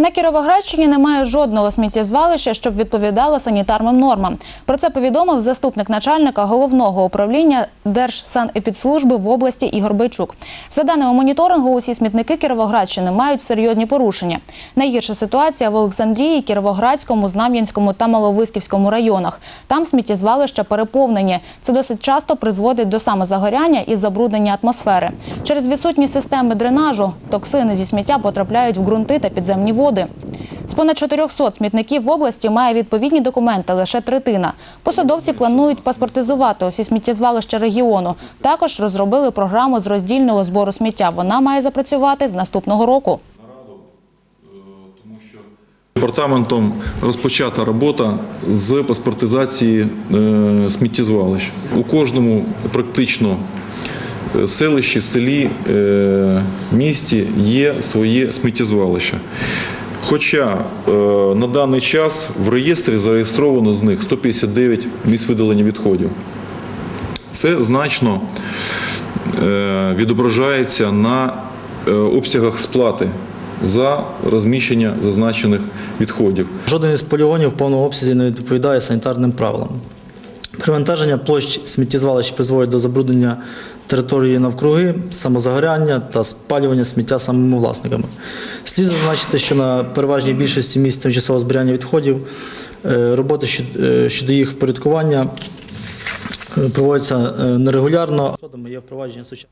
На Кіровоградщині немає жодного сміттєзвалища, щоб відповідало санітарним нормам. Про це повідомив заступник начальника головного управління Держсанепідслужби в області Ігор Бойчук. За даними моніторингу, усі смітники Кіровоградщини мають серйозні порушення. Найгірша ситуація в Олександрії, Кіровоградському, Знам'янському та Маловиськівському районах. Там сміттєзвалища переповнені. Це досить часто призводить до самозагоряння і забруднення атмосфери. Через відсутність системи дренажу токсини зі сміття потрапляють в ґрунти та підземні води. З понад 400 смітників в області має відповідні документи лише третина. Посадовці планують паспортизувати усі сміттєзвалища регіону. Також розробили програму з роздільного збору сміття. Вона має запрацювати з наступного року. Департаментом розпочата робота з паспортизації е, сміттєзвалищ. У кожному практично селищі, селі, е, місті є своє сміттєзвалище. Хоча е, на даний час в реєстрі зареєстровано з них 159 місць видалення відходів. Це значно е, відображається на е, обсягах сплати за розміщення зазначених відходів. Жоден із полігонів в повному обсязі не відповідає санітарним правилам. Перевантаження площ сміттєзвалищ призводить до забруднення території навкруги, самозагоряння та спалювання сміття самими власниками. Слід зазначити, що на переважній більшості місць тимчасового зберігання відходів е, роботи щодо- е, їх впорядкування е, проводяться нерегулярно. Є впровадження сучасних